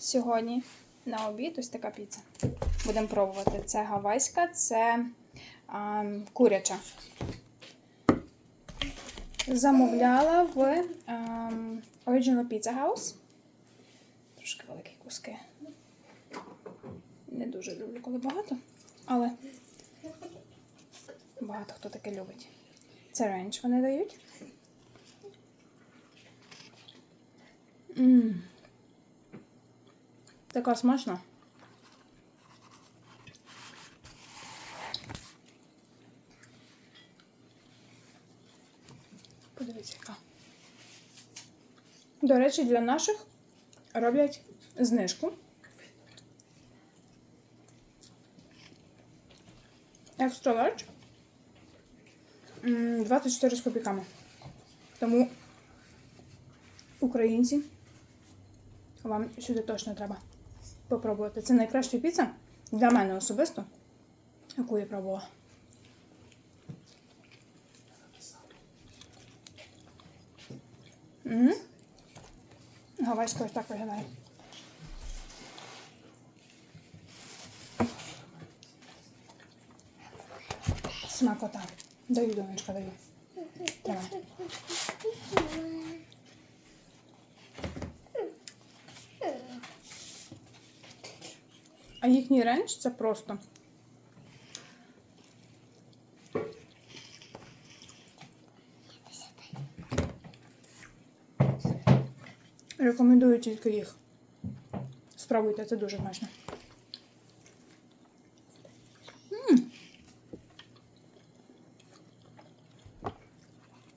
сьогодні на обід ось така піца. Будемо пробувати. Це гавайська, це а, куряча. Замовляла в ем, Original Pizza House. Трошки великі куски. Не дуже люблю, коли багато, але багато хто таке любить. Це ренч вони дають. Мм. Така смачна. Подивіться, яка. До речі, для наших роблять знижку. Extra large. 24 з копійками. Тому українці вам сюди точно треба попробувати. Це найкраща піца для мене особисто, яку я пробувала. М? Гавайська ось так виглядає. Смакота. Даю, донечка, даю. Давай. А їхній ренч це просто. Рекомендую тільки їх. Спробуйте, це дуже смачно.